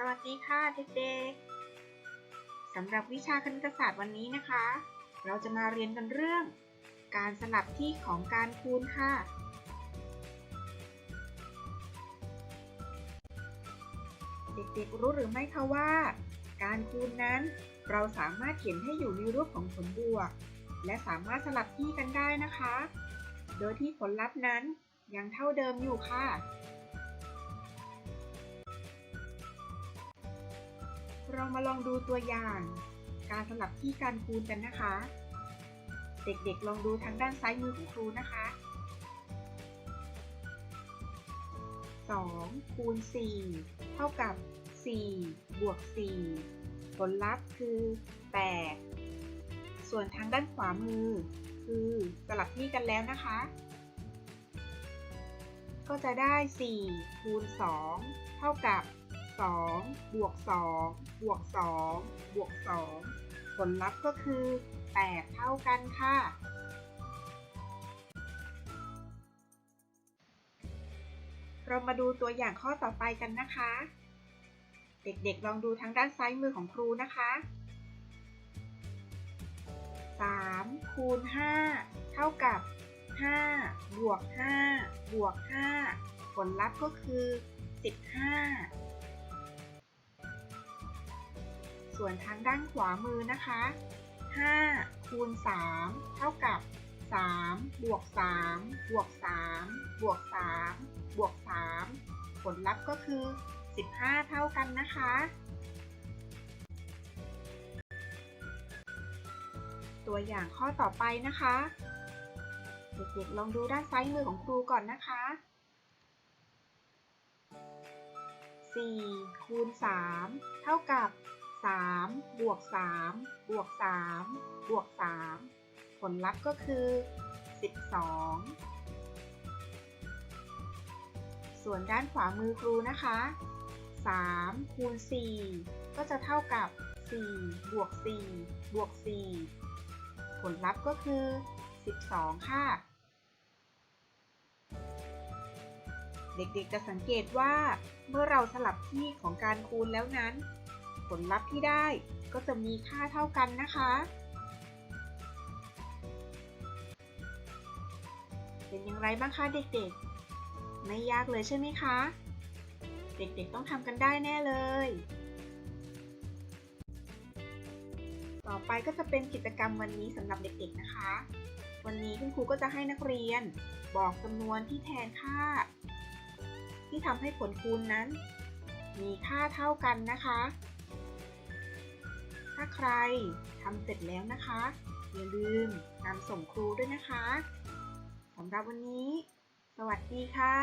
สวัสดีค่ะเด็กๆสำหรับวิชาคณิตศาสตร์วันนี้นะคะ เราจะมาเรียนกันเรื่อง การสลับที่ของการคูณค่ะ เด็กๆรู้หรือไม่คะว่า การคูณนั้น เราสามารถเขียนให้อยู่ในรูปของผลบวก และสามารถสลับที่กันได้นะคะ โดยที่ผลลัพธ์นั้นยังเท่าเดิมอยู่ค่ะ เรามาลองดูตัวอย่าง การสลับที่การคูณกันนะคะ เด็กๆลองดูทางด้านซ้ายมือของครูนะคะ 2 คูณ 4 เท่ากับ 4 บวก 4 ผลลัพธ์คือ 8 ส่วนทางด้านขวามือ คือสลับที่กันแล้วนะคะ ก็จะได้ 4 คูณ 2 เท่ากับ 2 บวก 2 บวก 2 บวก 2 ผลลัพธ์ก็คือ 8 เท่ากันค่ะ เรามาดูตัวอย่างข้อต่อไปกันนะคะ เด็กๆ ลองดูทางด้านซ้ายมือของครูนะคะ 3 คูณ 5 เท่ากับ 5 บวก 5 บวก 5 ผลลัพธ์ก็คือ 15 ส่วนทางด้านขวามือนะคะ5คูณ3เท่ากับ3บวก3บวก3บวก3บวก3ผลลัพธ์ก็คือ 15 เท่ากันนะคะ ตัวอย่างข้อต่อไปนะคะ เด็กๆลองดูด้านซ้ายมือของครูก่อนนะคะ4คูณ3เท่ากับ 3 บวก 3 บวก 3 บวก 3 ผลลัพธ์ก็คือ 12 ส่วนด้านขวามือครูนะคะ 3 คูณ 4 ก็จะเท่ากับ 4 บวก 4 บวก 4 ผลลัพธ์ก็คือ 12 ค่ะ เด็กๆจะสังเกตว่าเมื่อเราสลับที่ของการคูณแล้วนั้น ผลลัพธ์ที่ได้ก็จะมีค่าเท่ากันนะคะ เป็นอย่างไรบ้างคะเด็กๆ ไม่ยากเลยใช่ไหมคะ เด็กๆต้องทำกันได้แน่เลย ต่อไปก็จะเป็นกิจกรรมวันนี้สำหรับเด็กๆนะคะ วันนี้คุณครูก็จะให้นักเรียนบอกจำนวนที่แทนค่า ที่ทำให้ผลคูณนั้น มีค่าเท่ากันนะคะ ถ้าใครทำเสร็จแล้วนะคะ อย่าลืมนำส่งครูด้วยนะคะสำหรับวันนี้ สวัสดีค่ะ